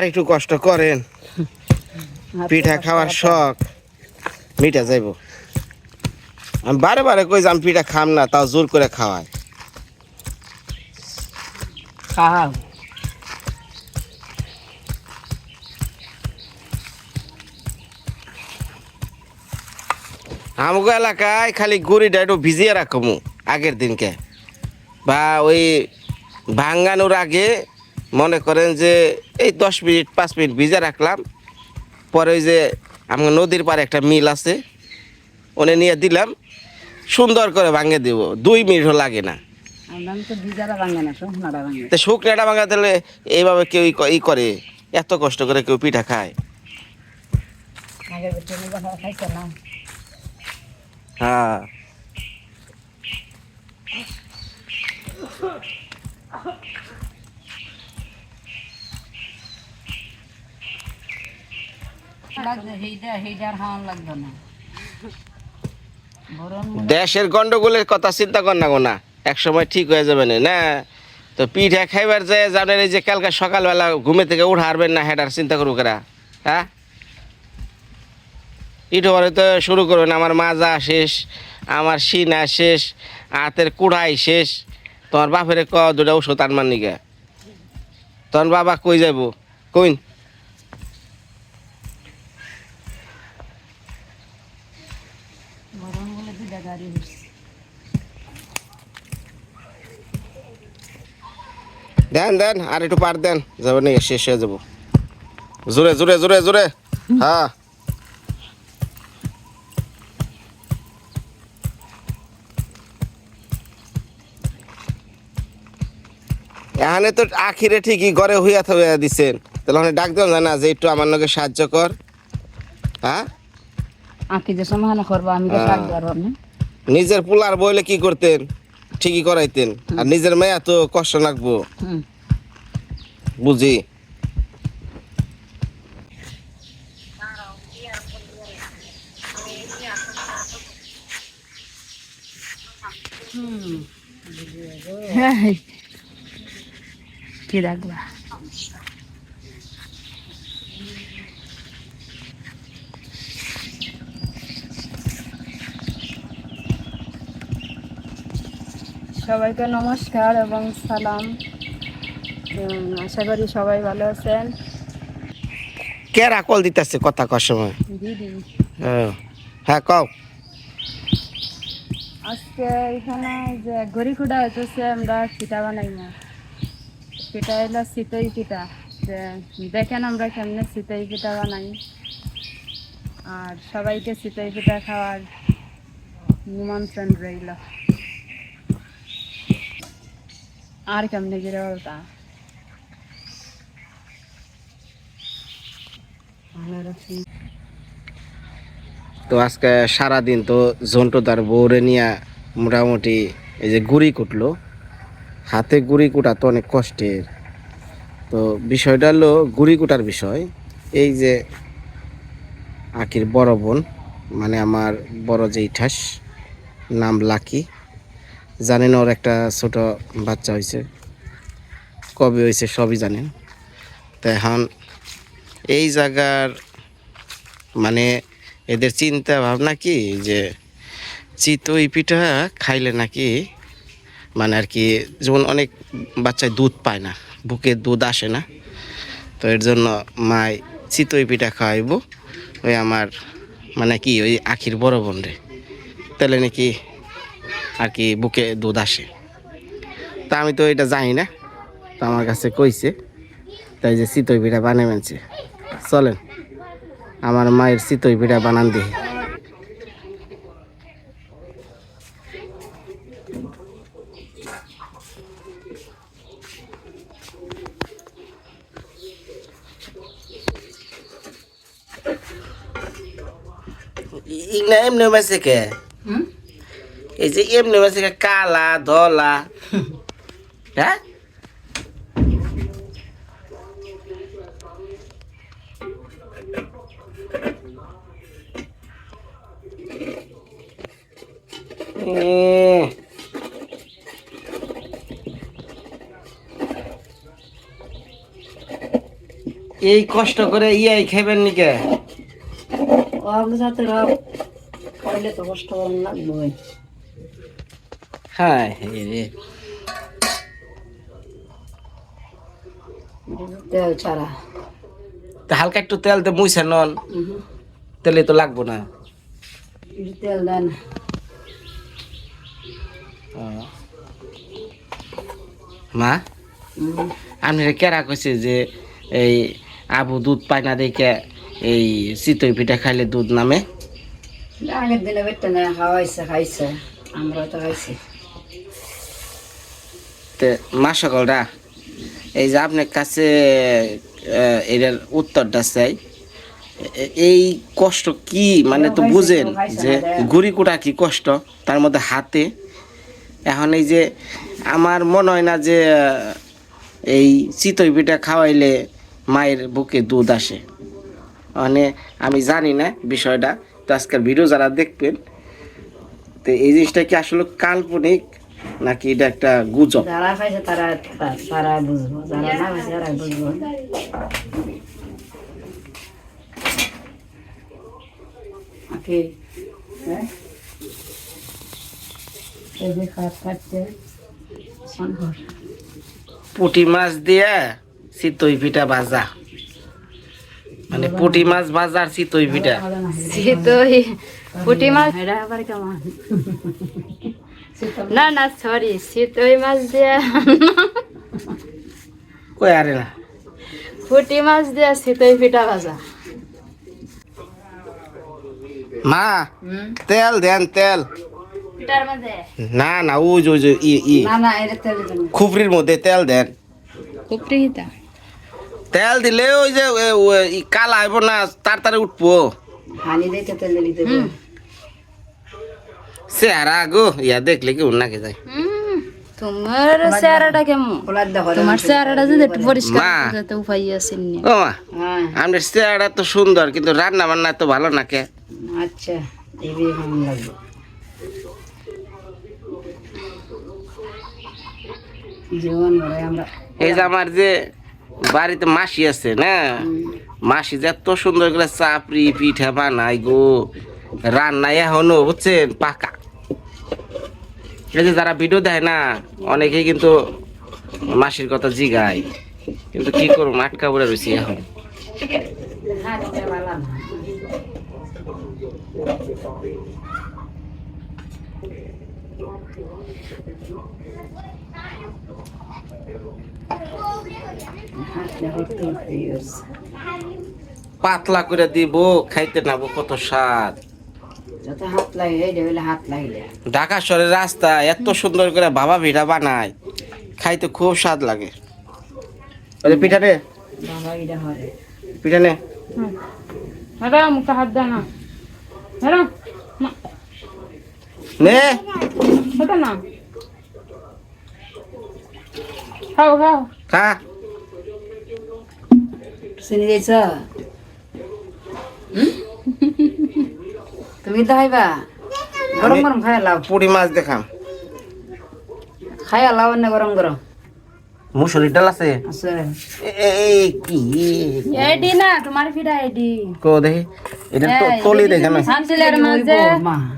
আর একটু কষ্ট করেন। পিঠা খাওয়ার শখ। মিটা যাইব। আমি বারে বারে কই আমি পিঠা খাম না তাও জোর করে খাওয়ায়। খাও এলাকায় খালি গুড়িটা একটু ভিজিয়ে রাখব আগের দিনকে। বা ওই ভাঙ্গানোর আগে মনে করেন যে এই দশ মিনিট পাঁচ মিনিট ভিজে রাখলাম। পরে ওই যে আমার নদীর পাড়ে একটা মিল আছে ওনে নিয়ে দিলাম সুন্দর করে ভাঙে দেব। দুই মিনিটও লাগে না। তো শুকনাটা ভাঙা। দিলে এইভাবে কেউ ই করে এত কষ্ট করে কেউ পিঠা খায়। হ্যাঁ সেইটা সেইটার খাওয়ান লাগবে না বরং দেশের গন্ডগোলের কথা চিন্তা কর না গো না এক সময় ঠিক হয়ে যাবে না তো পিঠা খাইবার যে জানেন এই যে কালকে সকালবেলা ঘুমে থেকে উঠা হারবেন না হেটার চিন্তা করব কেরা হ্যাঁ? পরে তো শুরু করবেন, আমার মাজা শেষ, আমার সিনা শেষ, হাতের কুড়াই শেষ, তোমার বাপের ক দুটা ওষুধ আনবার নিগে। তখন বাবা কই যাব কইন বরং বলে দুটা গাড়ি হচ্ছে দেন দেন আর একটু পার দেন। যাবে না শেষ হয়ে যাব। জোরে জোরে জোরে জোরে। হ্যাঁ। এখানে তো আখিরে ঠিকই ঘরে হইয়া থইয়া দিছেন। তাহলে ওখানে ডাক দেওয়া যায় না যে একটু আমার লোকে সাহায্য কর। হ্যাঁ? আঁকি যে সমাধান করব আমি তো হ্যাঁ। নিজের পোলার বইলে কি করতেন? ঠিকই করাইতেন। আর নিজের মেয়ে এত কষ্ট লাগবো। বুঝি? কি রাখবা? সবাইকে নমস্কার এবং সালাম। আশা করি সবাই ভালো আছেন। কেরা কল দিতেছে কথা কর সময়? দিদি। হ্যাঁ হ্যাঁ কও। আজকে এখানে যে গড়ি খুঁড়া হইতেছে আমরা পিঠা বানাই না। পিঠা এলো শীতই পিঠা। যে দেখেন আমরা কেমনে শীতই পিঠা বানাই। আর সবাইকে শীতই পিঠা খাওয়ার নিমন্ত্রণ রইল। আর কেমনে গিরে বলতা তো আজকে সারাদিন তো জন্টু তার বউরে নিয়ে মোটামুটি এই যে গুড়ি কুটলো। হাতে গুড়ি কুটা তো অনেক কষ্টের। তো বিষয়টা হলো গুড়ি কুটার বিষয়। এই যে আকির বড় বোন মানে আমার বড় যে ইঠাস নাম লাকি। জানেন, ওর একটা ছোট বাচ্চা হয়েছে কবে হয়েছে সবই জানেন। তো এখন এই জায়গার মানে এদের চিন্তা ভাবনা কি যে চিতই পিঠা খাইলে নাকি মানে আর কি যেমন অনেক বাচ্চায় দুধ পায় না বুকে দুধ আসে না। তো এর জন্য মায় চিতই পিঠা খাওয়াইব। ওই আমার মানে কি ওই আখির বড় বোন রে। তাহলে নাকি আর কি বুকে দুধ আসে। তা আমি তো এটা জানি না। তো আমার কাছে কইছে, তাই যে চিতই পিঠা বানিয়ে মেনছে চলেন, আমার মায়ের চিতই পিঠা বানান দিই ইগনা এমনি মেসে কে? এই যে এমনি কে কালা, ধলা। হ্যাঁ? এই কষ্ট করে ইয়াই খাবেন নিকে? তো কষ্ট লাগবে হ্যাঁ রে তেল ছাড়া। তা হালকা একটু তেল তো মুইছে নন তেলে তো লাগবো না। তেল দেন। মা? আপনি কেরা কইছে যে এই আবু দুধ পায় না দেখে এই চিতই পিঠা খাইলে দুধ নামে? আগের দিনে বেটে না খাওয়াইছে খাইছে। আমরা তো খাইছি। তে মা সকলরা এই যে আপনার কাছে এটার উত্তরটা চাই। এই কষ্ট কি মানে তো বুঝেন যে গুড়ি কুটা কি কষ্ট তার মধ্যে হাতে। এখন এই যে আমার মনে হয় না যে এই চিতই পিঠা খাওয়াইলে মায়ের বুকে দুধ আসে। মানে আমি জানি না বিষয়টা তো আজকের ভিডিও যারা দেখবেন তো এই জিনিসটা কি আসলে কাল্পনিক? নাকি এটা একটা গুজব? যারা খাইছে তারা তারা- বুঝব। যারা না খাইছে তারা বুঝব। আকে হ্যাঁ? এই যে খাট কাটছে শঙ্কর পুঁটি মাছ দিয়ে চিতই পিঠা ভাজা। মানে পুটি মাছ ভাজার চিতই পিঠা। শীতই পুঁটি মাছ এটা আবার কেমন? না না সরি শীতই মাছ দিয়ে কই আরে না। পুঁটি মাছ দিয়ে শীতই পিঠা ভাজা। মা তেল দেন তেল। মধ্যে? না না ওই যে যে ই ই। না না তেল খুপরির মধ্যে তেল দেন। হিতা তেল দিলে ওই যে ও, কালা আইব না তাড়াতাড়ি উঠবো। হানি দিতে তেল দিলি দেবে চেহারা গো ইয়া দেখলে কি নাকে যায়। তোমার চেহারাটা কেমন? তোমার চেহারাটা যদি একটু পরিষ্কার। উপায় আছে ও মা হ্যাঁ। আমাদের চেহারা তো সুন্দর কিন্তু রান্না বান্না তো ভালো আচ্ছা জীবন ভরে আমরা এই যে আমার যে বাড়িতে মাসি আছে না? মাসি যে এত সুন্দর করে চাপড়ি পিঠা বানাই গো। রান্না এখনও বুঝছেন? পাকা। এই যে যারা ভিডিও দেয় না, অনেকেই কিন্তু মাসির কথা জিগায় কিন্তু কি করব আটকা পড়ে রয়েছি এখন। পাতলা করে দিব, খাইতে নাবো কত স্বাদ ঢাকা শহরের রাস্তা এত সুন্দর করে বাবা পিঠা বানায়। খাইতে খুব স্বাদ লাগে। ওই পিঠা হরে। পিঠা নে। হাত দে না। খাও খাও। খা। চিনি দিয়েছ তুমি তো গরম গরম খাই লাও। পুরি মাছ দেখাম। খাই লাও না গরম গরম। মুসুরির ডাল আছে? আছে। এই কি? এডি না তোমার ফিরা এডি। কো দেখি। এটা তো তলি দেখে না হাতিলের মাঝে।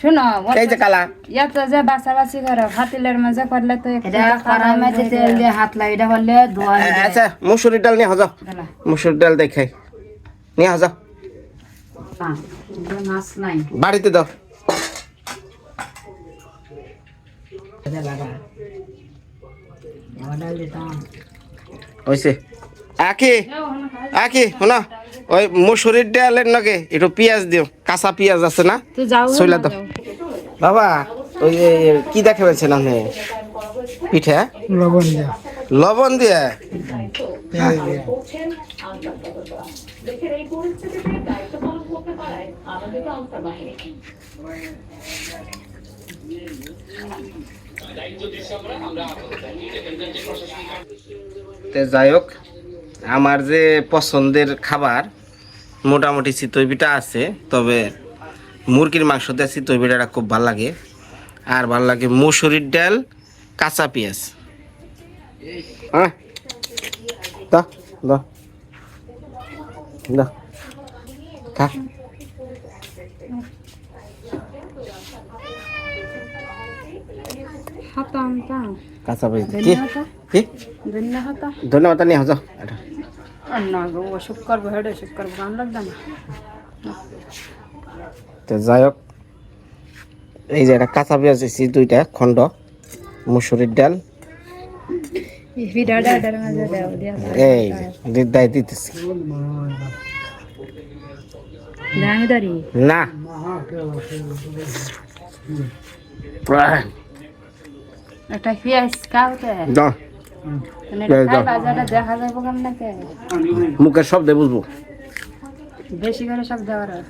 শুনো এই যে কালা। ইয়াত যে বাছাবাছি করো হাতিলের মাঝে করলে তো এটা মাঝে তেল দিয়ে হাত এটা হলে ধোয়া আচ্ছা মুসুরির ডাল নিয়ে হাজাও গেলা মুসুরির ডাল দেখাই। নিয়ে হাজাও নাই বাড়িতে দাও এটা লাগা ডাল দিতাম হয়েছে আকি আকি শোনা। ওই মুসুরির ডালের নগে একটু পেঁয়াজ দিও। কাঁচা পেঁয়াজ আছে না? সইলা দাও। বাবা ওই কি দেখে পেয়েছেন আপনি পিঠা লবণ দিয়া। লবণ দিয়ে? তে যাই হোক, আমার যে পছন্দের খাবার মোটামুটি চিতই পিঠা আছে, তবে মুরগির মাংস দিয়ে চিতই পিঠাটা খুব ভালো লাগে। আর ভালো লাগে মুসুরির ডাল, কাঁচা পেঁয়াজ। হ্যাঁ দাও না খা হাতা আনতা কাঁচা পেঁয়াজ। কি? কি? ধন্যবাদ নিয়ে না তো যাই হোক এই যে একটা কাঁচা পেঁয়াজ দুইটা খণ্ড। মুসুরির ডাল। এই দিদাই দিতেছি। না। একটা পেঁয়াজ কাউতে দাও মুখের শব্দে বুঝব। বেশি করে সব দেওয়ার হয়।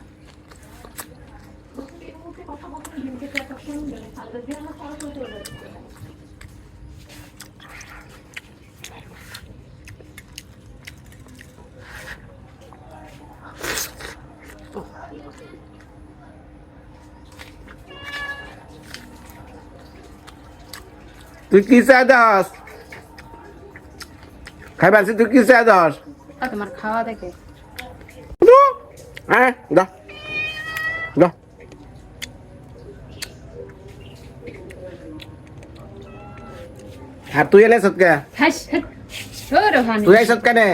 তুই কি চা দাস খাই পাচ্ছি তুই কি চা দাস আর তোমার খাওয়া দেখে হ্যাঁ দা দা আর তুই এলে সৎকে হাস তোর ওখানে তুই এই সৎকে নে